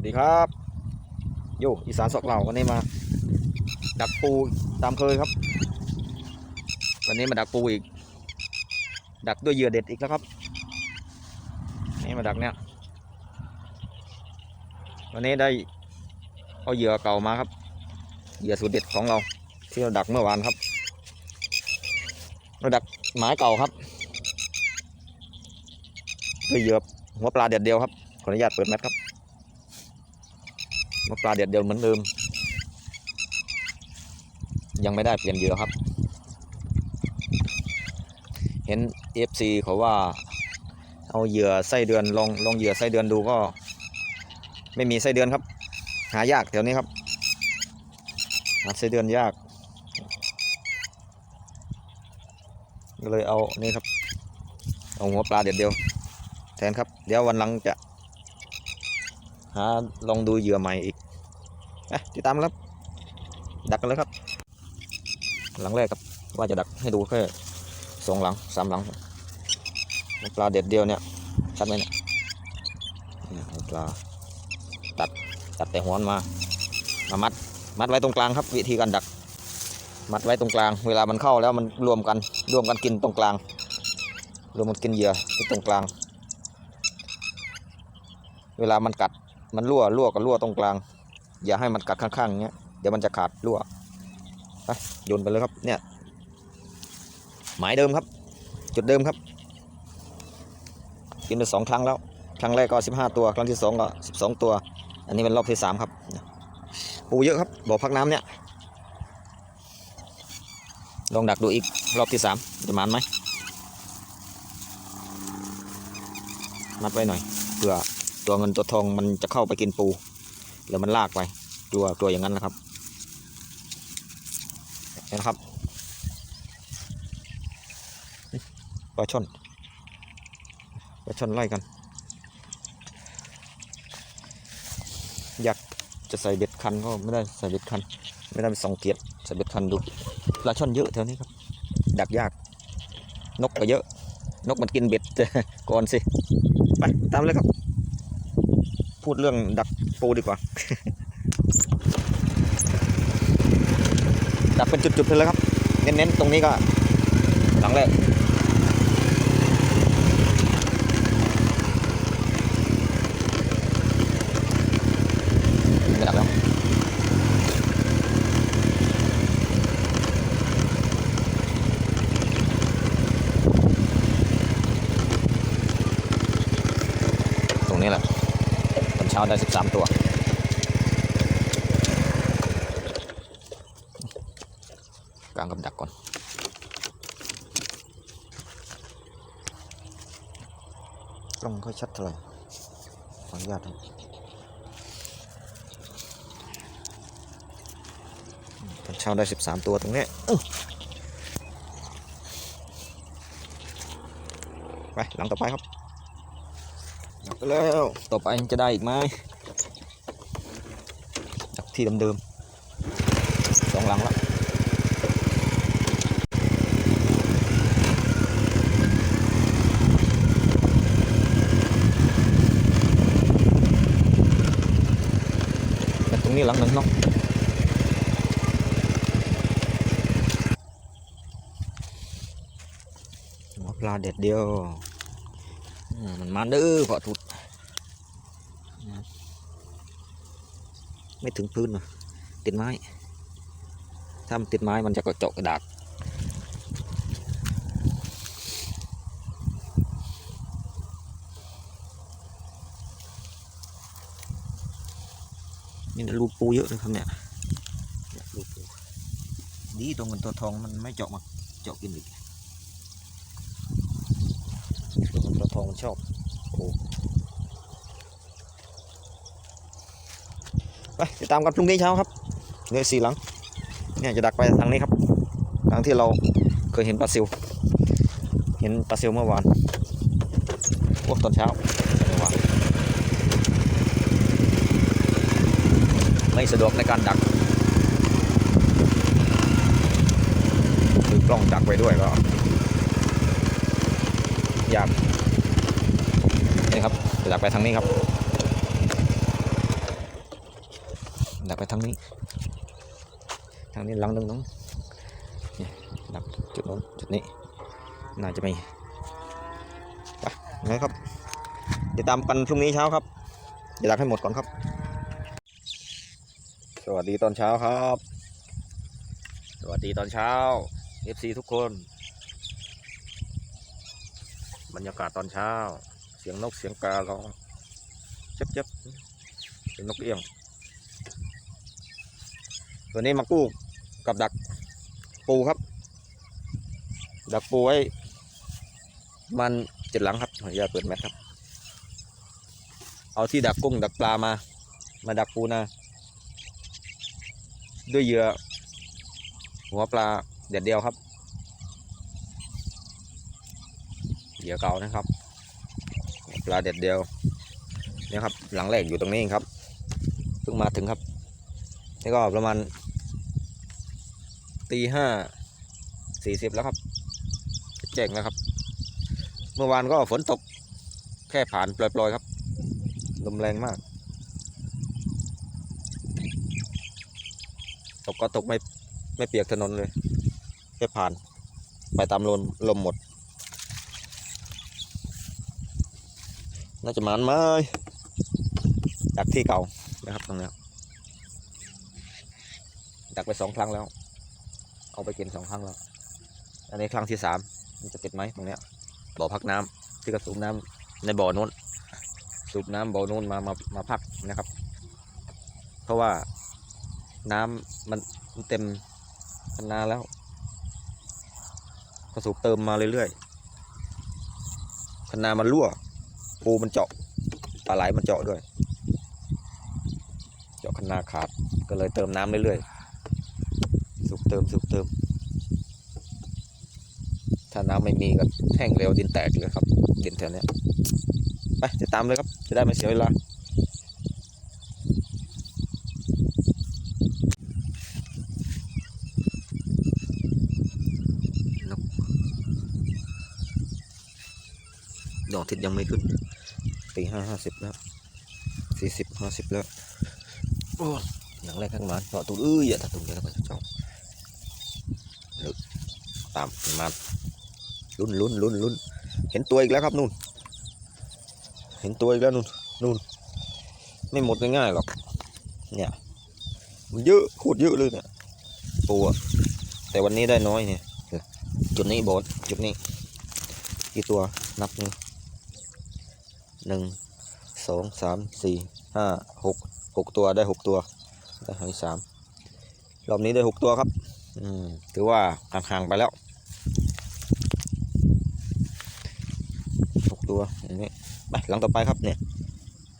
วัสดีครับโยอีสานสอกเหล่าวันนี้มา ดักปูตามเคยครับ วันนี้มาดักปูอีก ดักด้วยเหยื่อเด็ดอีกแล้วครับ นี่มาดักเนี่ยวันนี้ได้เอาเหยื่อเก่ามาครับ เหยื่อสูตรเด็ดของเรา ที่เราดักเมื่อวานครับ เราดักหมายเก่าครับด้วยเหยื่อหัวปลาเด็ดเดียวครับขออนุญาตเปิดแมทครับ หัวปลาเด็ดเดียวเหมือนเดิม ยังไม่ได้เปลี่ยนเหยื่อครับ เห็น FC เขาว่า เอาเหยื่อไส้เดือนลองลองเหยื่อไส้เดือนดูก็ ไม่มีไส้เดือนครับ หายากแถวนี้ครับหาไส้เดือนยากก็เลยเอานี่ครับ เอาหัวปลาเด็ดเดียว แทนครับ เดี๋ยววันหลังจะ หาลองดูเหยื่อใหม่อีกอ๊ะติดตามครับ ดักกันเลยครับ หลังแรกครับว่าจะดักให้ดูแค่สองหลังสามหลังปลาเด็ดเดียวเนี่ยชัดไหมเนี่ยปลาตัดตัดแต่หัวมันมามามัดมัดไว้ตรงกลางครับ วิธีการดัก มัดไว้ตรงกลาง เวลามันเข้าแล้วมันรวมกันรวมกันกินตรงกลางรวมกันกินเหยื่อที่ตรงกลาง เวลามันกัด มันรั่วรั่วกับรั่วตรงกลาง อย่าให้มันกัดข้างๆอย่างเงี้ยเดี๋ยวมันจะขาดรั่วไปโยนไปเลยครับเนี่ยหมายเดิมครับ จุดเดิมครับกินไปสองครั้งแล้ว ครั้งแรกก็สิบห้าตัว ครั้งที่สองก็สิบสองตัว อันนี้เป็นรอบที่สามครับ ปูเยอะครับบ่อพักน้ำเนี่ย ลองดักดูอีกรอบที่สามจะมันไหมมัดไว้หน่อยเผื่อ ตัวเงินตัวทองมันจะเข้าไปกินปูแล้วมันลากไปกลัวกลัวอย่างนั้นนะครับเห็นะครับปลาช่อนปลาช่อนไล่กัน อยากจะใส่เบ็ดคันก็ไม่ได้ใส่เบ็ดคัน ไม่ได้ไปส่องเกียรใส่เบ็ดคันดูปลาช่อนเยอะแถวนี้ครับ ดักยากนกก็เยอะ นกมันกินเบ็ดก่อนสิ ไป ตามเลยครับ พูดเรื่องดักปูดีกว่า ดักเป็นจุดๆไปเลยครับ เน้นๆ ตรงนี้ก็หลังแรกไม่ดักแล้ว ตรงนี้แหละตอนเช้า ได้ 13 ตัว กลางกับดักก่อน กล้องค่อยชัดเท่าไหร่ขออนุญาตครับตอนเช้าได้ 13 ตัวตรงนี้ไป หลังต่อไปครับ ดักไปแล้ว ต่อไปจะได้อีกไหมดักที่เดิมๆสองหลังแล้วแต่ตรงนี้หลังหนึ่งเนาะหัวปลาเด็ดเดียวอืมมันมาเด้อพอทุด ไม่ถึงพื้นนะติดไม้ ถ้ามันติดไม้มันจะกระจาะกระดาษนี่นะลูกปูเยอะเลยครับเนี่ยเนี่ยลูกปูดีตัวเงินตัวทองมันไม่เจาะมาเจาะกินอีกตัวเงินตัวทองมันชอบโอ้ ไปติดตามกันพรุ่งนี้เช้าครับเหลือสี่หลังเนี่ยจะดักไปทางนี้ครับทางที่เราเคยเห็นปลาซิว เห็นปลาซิวเมื่อวานโอ้ตอนเช้าเมื่อวานไม่สะดวกในการดักถือกล้องดักไปด้วยก็ยากนี่ครับจะดักไปทางนี้ครับ ดักไป ทางนี้ ทางนี้ลังตรงนู้นนี่ยดักจุดนู้นจุดนี้ น่าจะมีไปไงครับติดตามกันพรุ่งนี้เช้าครับอย่าดักให้หมดก่อนครับ สวัสดีตอนเช้าครับ สวัสดีตอนเช้า FC ทุกคน บรรยากาศตอนเช้า เสียงนกเสียงการ้องเจ็บเจ็บเสียงนกเอี้ยง ตัวนี้มากู้กับดักปูครับ ดักปูไว้ มันเจ็ดหลังครับขออนุญาตเปิดแมทครับ เอาที่ดักกุ้งดักปลามา มาดักปูนาด้วยเหยื่อหัวปลาเด็ดเดียวครับ เหยื่อเก่านะครับ ปลาเด็ดเดียวเนี่ยครับ หลังแรกอยู่ตรงนี้เองครับเพิ่งมาถึงครับ นี่ก็ประมาณ ตีห้าสี่สิบแล้วครับ แจ้งแล้วครับ เมื่อวานก็ฝนตกแค่ผ่านปล่อยๆครับ ลมแรงมาก ตกก็ตกไม่ไม่เปียกถนนเลย แค่ผ่าน ไปตามลมลมหมด น่าจะมานไหมดักที่เก่านะครับตรงนี้ดักไปสองครั้งแล้ว เอาไปกินสองครั้งแล้ว อันนี้ครั้งที่สามมันจะติดไหมตรงเนี้ยบ่อพักน้ำที่กระสูบน้ำในบ่อนู้น สูบน้ำบ่อนู้นมามามาพักนะครับ เพราะว่าน้ำมันมันเต็มมันนานแล้วก็สูบเติมมาเรื่อยๆคันนามันรั่วปูมันเจาะปลาไหลมันเจาะด้วย เจาะคันนาขาดก็เลยเติมน้ำเรื่อยๆ เติมสูบเติม ถ้าน้ำไม่มีก็แห้งเร็วดินแตกเลยครับ ดินแถวเนี้ยไปติดตามเลยครับ จะได้ไม่เสียเวลานกดอกอาทิศยังไม่ขึ้นตีห้าห้าสิบแล้วสี่สิบห้าสิบแล้วโอ้ยอย่างแรกข้างมันเกาะตุ้เอ้ยอย่าตัดตุ้งเดี๋ยวเราก็จะจองลึก ตามมันลุ้นลุ้นลุ้นลุ้นเห็นตัวอีกแล้วครับนู่น เห็นตัวอีกแล้วนู่นนู่น ไม่หมดง่ายๆหรอก เนี่ยมันเยอะโคตรเยอะเลยเนี่ยตัวแต่วันนี้ได้น้อยเนี่ยจุดนี้โบดจุดนี้กี่ตัวนับหนึ่งหนึ่งสองสามสี่ห้าหกหกตัวได้หกตัวได้หอยสามรอบนี้ได้หกตัวครับ อืมถือว่าห่างๆไปแล้วหกตัวอย่างนี้ไปหลังต่อไปครับเนี่ย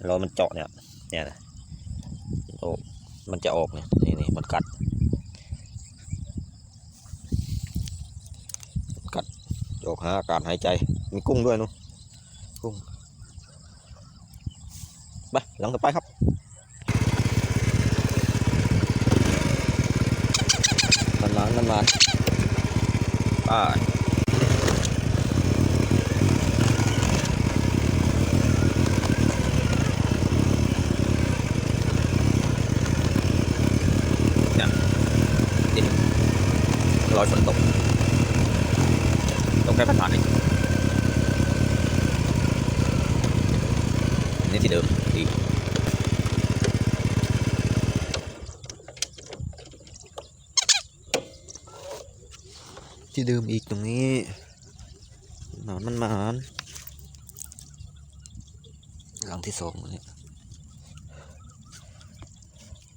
รามันเจาะเนี่ยเนี่ยนะโอ้มันจะออกเนี่ยนี่นี่มันกัดออกหาอากาศหายใจ มีกุ้งด้วยนู้กุ้งไปหลังต่อไปครับ มันมามันมาไปเนี่ยดินรอยฝนตก ตรงแค่ผ่านๆเองอันนี่ที่เดิมดีที่ เดิมอีกตรงนี้ หนอนมันมานหลังที่สองอันนี้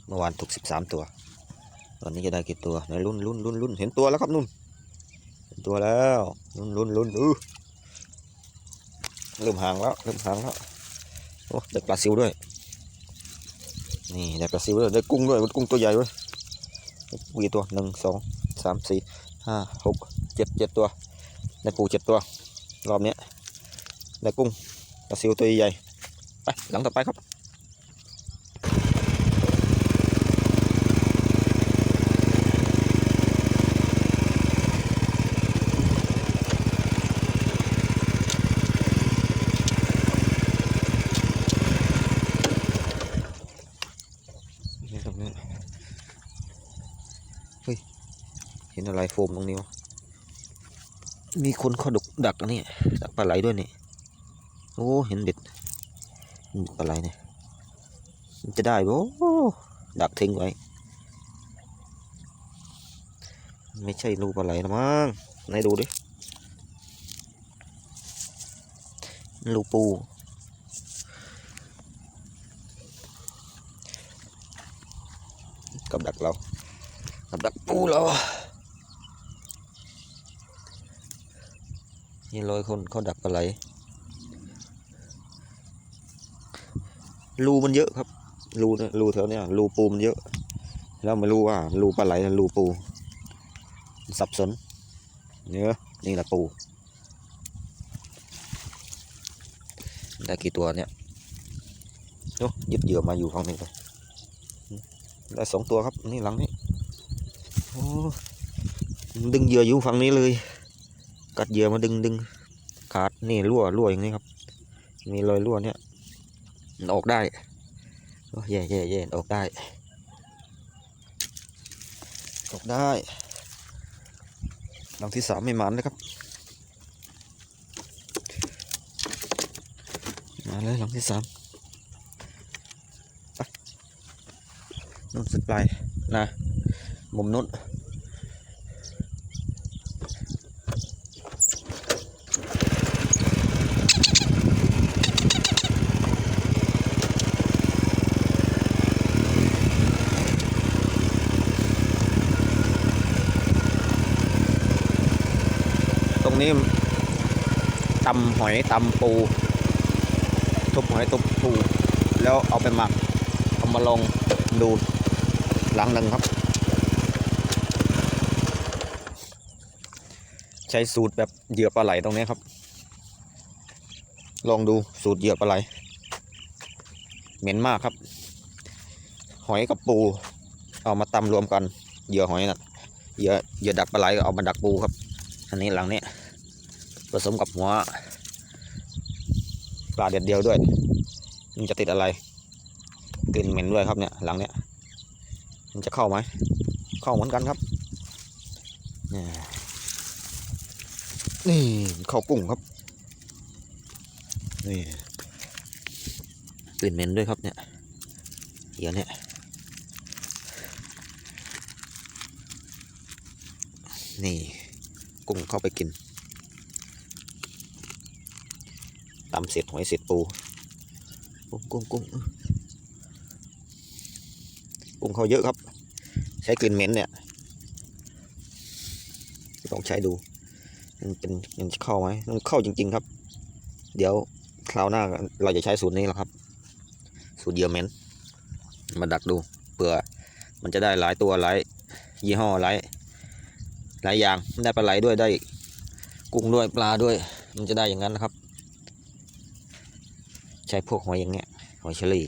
เมื่อวานถูกสิบสามตัววันนี้จะได้กี่ตัวไหนรุ่นรุ่นรุ่นรุ่นเห็นตัวแล้วครับนุ่นตัวแล้วลุ้นลุ้นลุ้นอือเริ่มห่างแล้วเริ่มห่างแล้วโอ้ได้ปลาซิวด้วย นี่ได้ปลาซิวด้วยได้กุ้งด้วยกุ้งตัวใหญ่ด้วยวีตัวหนึ่งสองสามสี่ห้าหก จ็ดเจ็ดตัวได้ปูเจ็ดตัว รอบเนี้ยได้กุ้งปลาซิวตัวใหญ่ไปหลังต่อไปครับ นี่ตรงนี้เฮ้ย เห็นอะไรโฟมตรงนี้วะมี คนเขาดุกดักอันนี้ดักปลาไหลด้วยนี่โอ้เห็นเบ็ดเห็นเบ็ดปลาไหลเนี่ยมันจะได้บ่ดักทิ้งไว้ ไม่ใช่รูปลาไหลนะมั้งไหนดูดิรูปูกับดักเรากับดักปูเรา นี่ลอยคนเขาดักปลาไหลรูมันเยอะครับรูเนี่ยรูแถวเนี้ยรูปูมันเยอะ แล้วไม่รู้ว่ารูปลาไหลรูปู สับสนเนื้อนี่แหละปู ได้กี่ตัวเนี่ยโอ้ยึดเหยื่อมาอยู่ฝั่งนี้เลยได้สองตัวครับนี่หลังนี้โอ้ดึงเหยื่ออยู่ฝั่งนี้เลย กัดเหยื่อมาดึงดึงขาดนี่รั่วรั่วอย่างนี้ครับ มีรอยรั่วเนี่ยมันออกได้โอ้ย่แย่แย่ออกได้ ออกได้ลังที่สามไม่มันเลยครับ มาเลยลังที่สามนู่นสุดปลายนะมุมนู้น นี้ตำหอยตำปู ทุบหอยทุบปู แล้วเอาไปหมักเอามาลองดูหลังหนึ่งครับ ใช้สูตรแบบเหยื่อปลาไหลตรงนี้ครับ ลองดูสูตรเหยื่อปลาไหล เหม็นมากครับ หอยกับปู เอามาตำรวมกันเหยื่อหอยนะเหยื่อเหยื่อดักปลาไหลก็เอามาดักปูครับ อันนี้หลังนี้ ผสมกับหัวปลาเด็ดเดียวด้วย มันจะติดอะไรกลิ่นเหม็นด้วยครับเนี่ยหลังเนี่ยมันจะเข้าไหมเข้าเหมือนกันครับเนี่ยนี่เข้ากุ้งครับนี่กลิ่นเหม็นด้วยครับเนี่ยเดี๋ยวเนี่ยนี่กุ้งเข้าไปกิน ตำเสร็จหอยเสร็จปูกุ้งกุ้งกุ้งกุ้งเขาเยอะครับ ใช้กลิ่นเหม็นเนี่ยลองใช้ดูมันเป็นมันจะเข้าไหมมันเข้าจริง ๆครับ เดี๋ยวคราวหน้าเราจะใช้สูตรนี้แหละครับ สูตรเยื่อเหม็นมาดักดูเผื่อมันจะได้หลายตัวหลายยี่ห้อหลายหลายอย่างได้ปลาไหลด้วยได้กุ้งด้วยปลาด้วย มันจะได้อย่างนั้นนะครับ ใช้พวกหอยอย่างเงี้ยหอยเชอรี่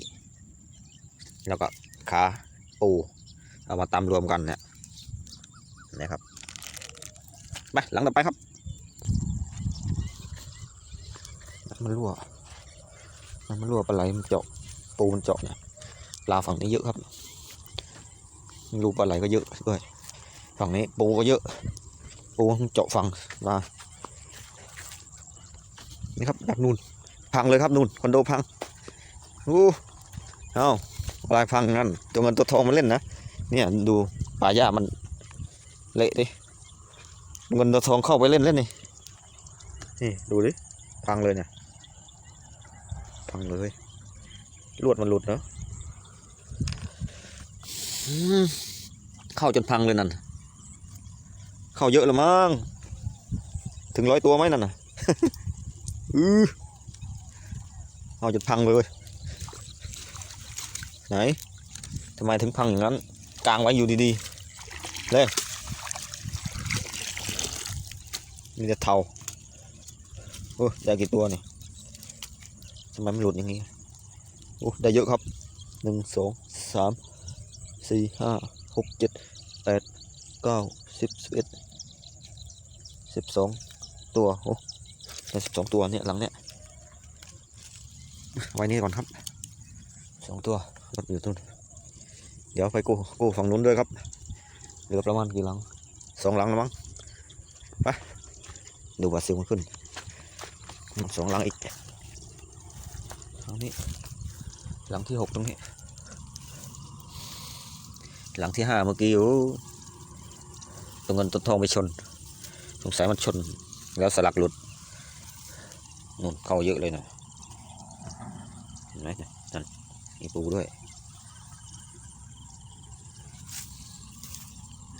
แล้วก็ขาปูเอามาตำรวมกันเนี่ยนะครับไปหลังต่อไปครับ มันรั่วมันมันรั่วปลาไหลมันเจาะปูมันเจาะเนี่ยปลาฝั่งนี้เยอะครับรูปลาไหลก็เยอะด้วยฝั่งนี้ปูก็เยอะ ปูมันเจาะฝั่งมานี่ครับดักนู่น พังเลยครับนู่นคอนโดพังอู้เอาอะไรพังงั้นตัวเงินตัวทองมันเล่นนะเนี่ยดูป่าหญ้ามันเละดิเงินตัวทองเข้าไปเล่นเล่นนี่นี่ดูดิพังเลยเนี่ยพังเลยลวดมันหลุดเนาะเข้าจนพังเลยนั่นเข้าเยอะแล้วมั้งถึงร้อยตัวไหมนั่นน่ะ อือ เอาจนพังเลยไหนทำไมถึงพังอย่างนั้นกลางไว้อยู่ดีๆเลยมีแต่เทาโอ้ได้กี่ตัวเนี่ยทำไมมันหลุดอย่างนี้โอ้ได้เยอะครับหนึ่งสองสามสี่ห้าหกเจ็ดแปดเก้าสิบสิบเอ็ดสิบสองตัวโอ้ได้สิบสองตัวเนี่ยหลังเนี่ย ไว้นี่ก่อนครับสองตัวรถอยู่ตรงเดี๋ยวไปกู้กู้ฝั่งนู้นด้วยครับเหลือประมาณกี่หลังสองหลังแล้วมั้งไปดูบาซิลมันขึ้นสองหลังอีกหลังนี้หลังที่หกตรงนี้ หลังที่ห้าเมื่อกี้อยู่ตรงเงินตัวทองไปชน สงสัยมันชน แล้วสลักหลุดนู่นเข้าเยอะเลยนะ เห็นไหมนี่ยนั่นมีปูด้วย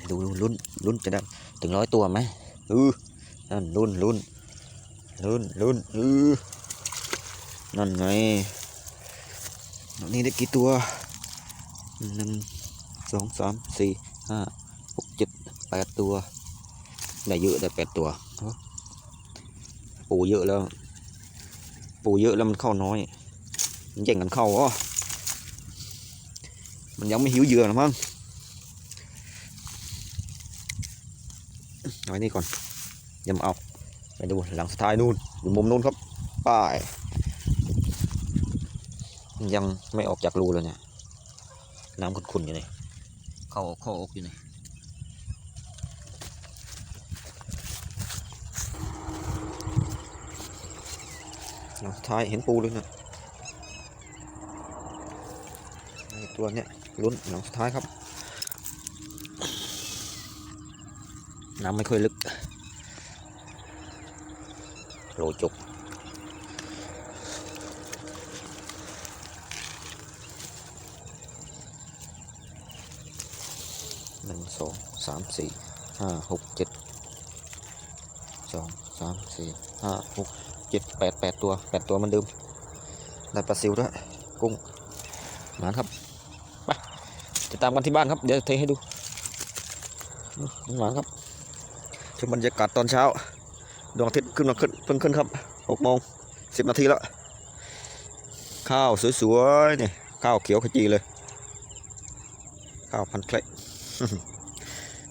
ดูดูลุ้นลุ้นจะได้ถึงร้อยตัวไหมอือนั่นลุ้นลุ้นลุ้นลุ้นอือนั่นไงนี่ได้กี่ตัวหนึ่งสองสามสี่ห้าหกเจ็ดแปดตัวได้เยอะได้แปดตัวปูเยอะแล้ว ปูเยอะแล้วมันเข้าน้อย แย่งกันเข้าอ๋อมันยังไม่หิวเหยื่อนะมั้งเอาไว้นี่ก่อนยำเอาไปดูหลังสุดท้ายนู่นอยู่มุมนู้นครับป้ายยังไม่ออกจากรูเลยเนี่ยน้ำขุ่นๆอยู่นี่เข้าออกเข้าออกอยู่นี่หลังสุดท้ายเห็นปูเลยนะไอ้ ตัวเนี้ยลุ้นหลังสุดท้ายครับ น้ำไม่ค่อยลึกโรจุกหนึ่งสองสามสี่ห้าหกเจ็ดสองสามสี่ห้าหกเจ็ดแปดแปดตัวแปดตัวมันเดิมได้ปลาซิวด้วย กุ้งหมานครับ ตามกันที่บ้านครับ เดี๋ยวเทให้ดูหมานครับชมบรรยากาศตอนเช้า ดวงอาทิตย์ขึ้นมาขึ้นเพิ่งขึ้นครับหกโมงสิบนาทีแล้ว ข้าวสวยๆนี่ข้าวเขียวขจีเลย ข้าวพันธุ์เคล็ด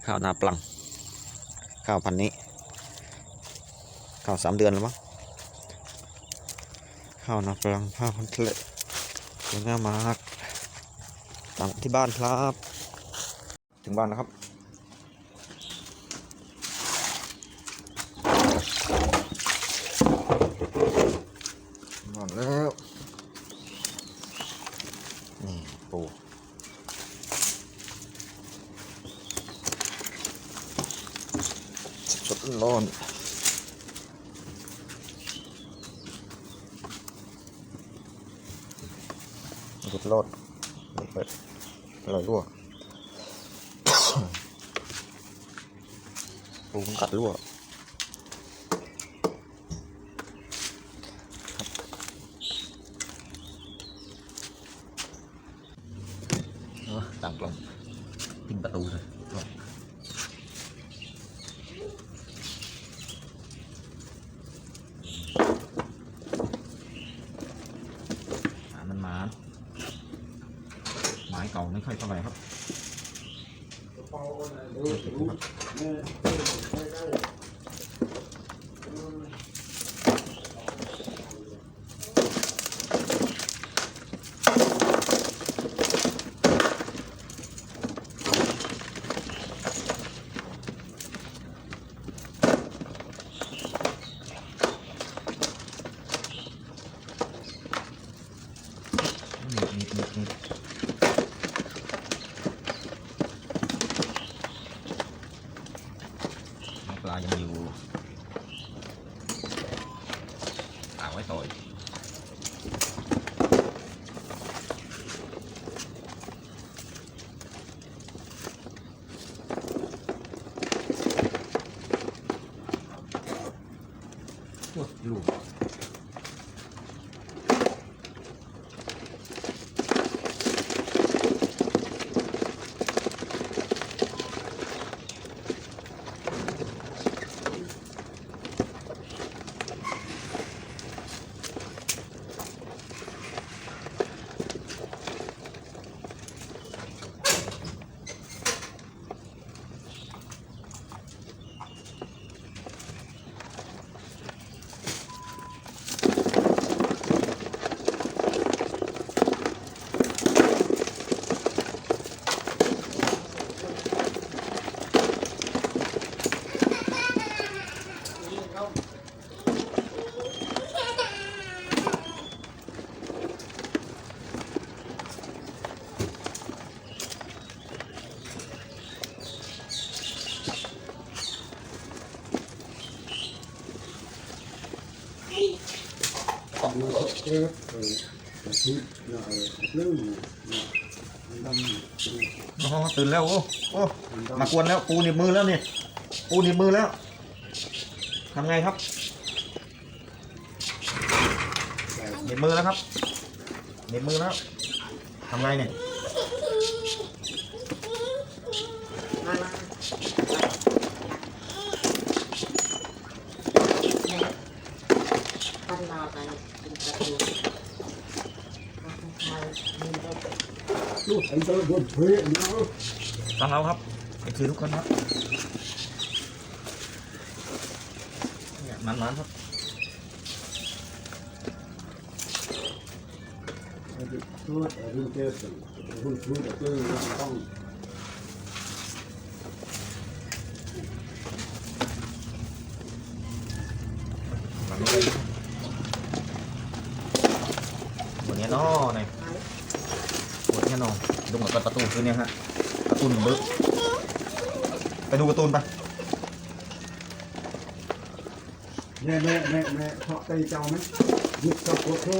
ข้าวนาปลัง ข้าวพันนี้ ข้าวสามเดือนแล้วมั้ง ข้าวนาปลังข้าวพันธุ์เคล็ดสวยงามมากามที่บ้านครับ ถึงบ้านแล้วครับหมดแล้ว นี่ปูสดๆร้อนสดร้อนนี่เปิด อร่อยรั่วปูมั ตื่นแล้วโอ้โอ้มากวนแล้วปูหนีบมือแล้วนี่ปูหนีบมือแล้วทำไงครับหนีบมือแล้วครับหนีบมือแล้วทำไงเนี่ย ปั้นรอกันกินประตู lúc anh tôi buồn thuê nó ฟังเราครับไปคือทุกคนครับเนี่ยมันๆครับ tôi ở bên kia hôn thuê của tôi nó không ฝั่งนี้เลยบนนี้เนาะเนี่ยบนนี้เนาะดูเหมือ ดุ้งกับการะตูขึ้นเนี่ยฮะประตูนบึ๊กไปดูประตูไปแม่แม่แม่แม่เขาใจเจ้าไหมหยุดกับกดทุ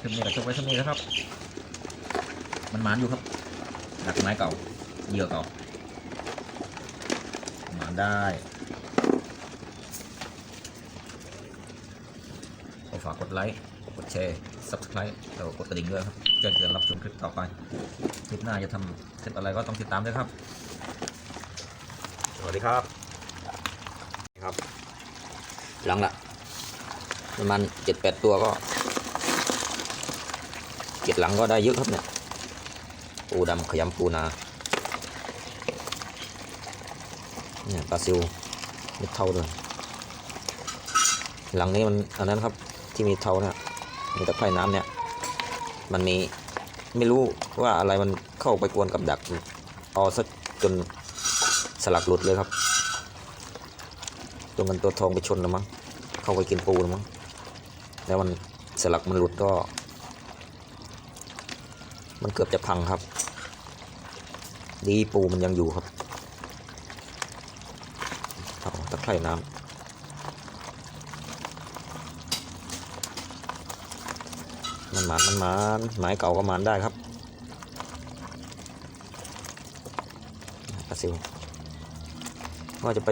คลิปนี้ก็จบไว้เท่นี้นะครับ มันหมานอยู่ครับดักไม้เก่าเหยื่อเก่าหมานได้ก็ฝากกดไลค์ กดแชร์ subscribe แล้วกดกระดิ่งด้วยครับแจ้งเตือนรับชมคลิปต่อไป คลิปหน้าจะทำคลิปอะไรก็ต้องติดตามด้วยครับ สวัสดีครับครับ หลังละประมาณเจ็ดแปดตัวก็ จ็ดหลังก็ได้เยอะครับเนี่ย ปูดำขยำปูนา เนี่ยปลาซิวม็ดเท่าด้วยหลังนี้มันอันนั้นครับที่มีเท่าเนี่ยมีตะไคร่น้ำเนี่ย มันมีไม่รู้ว่าอะไรมันเข้าไปกวนกับดักเอาซะจนสลักหลุดเลยครับตัวเงินตัวทองไปชนแล้วมั้งเข้าไปกินปูแล้วมั้งแล้วมันสลักมันหลุดก็ มันเกือบจะพังครับ ดีปูมันยังอยู่ครับเอาตะไคร่น้ำมันหมานมันหมานไม้เก่าก็หมานได้ครับปลาซิวว่าจะไป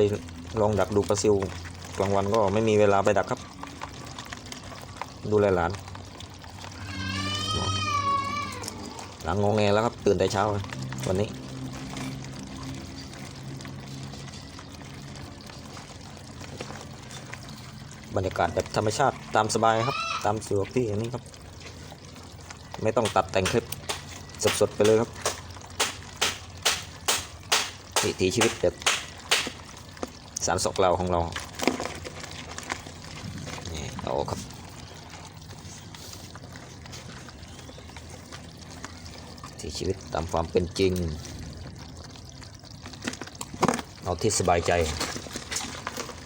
ลองดักดูปลาซิวกลางวันก็ไม่มีเวลาไปดักครับ ดูแลหลาน หลังงงแงแล้วครับตื่นแต่เช้าวันนี้ บรรยากาศแบบธรรมชาติตามสบายครับ ตามสะดวกที่อย่างนี้ครับ ไม่ต้องตัดแต่งคลิปสดๆไปเลยครับวิถีชีวิตแบบสารสกเราของเรานี่เอาครับ วิถี ชีวิตตามความเป็นจริง เอาที่สบายใจ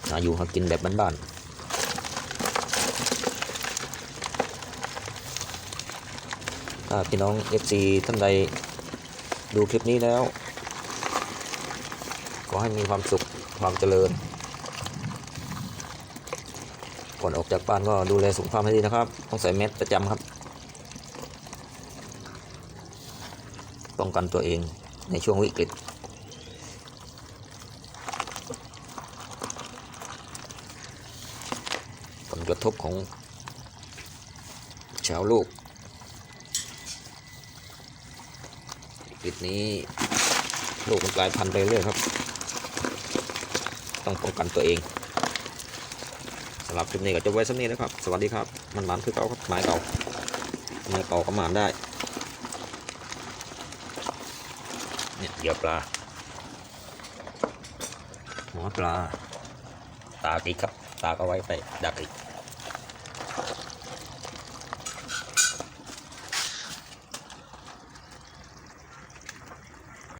หาอยู่หากินแบบบ้านๆถ้าพี่น้อง FC ท่านใดดูคลิปนี้แล้ว ขอให้มีความสุขความเจริญ ก่อนออกจากบ้านก็ดูแลสุขภาพให้ดีนะครับ ต้องใส่แมสประจำครับ ป้องกันตัวเองในช่วงวิกฤต ผลกระทบของชาวโลกวิกฤตนี้โลกมันกลายพันธุ์ไปเรื่อยครับ ต้องป้องกันตัวเองสำหรับคลิปนี้ก็จะไว้สักนี้นะครับ สวัสดีครับ มันมันคือเก่าครับไม้เก่าไม้เก่าก็หมานได้ เนี่ยเหยื่อปลา หัวปลา ตากอีกครับ ตากเอาไว้ไปดักอีก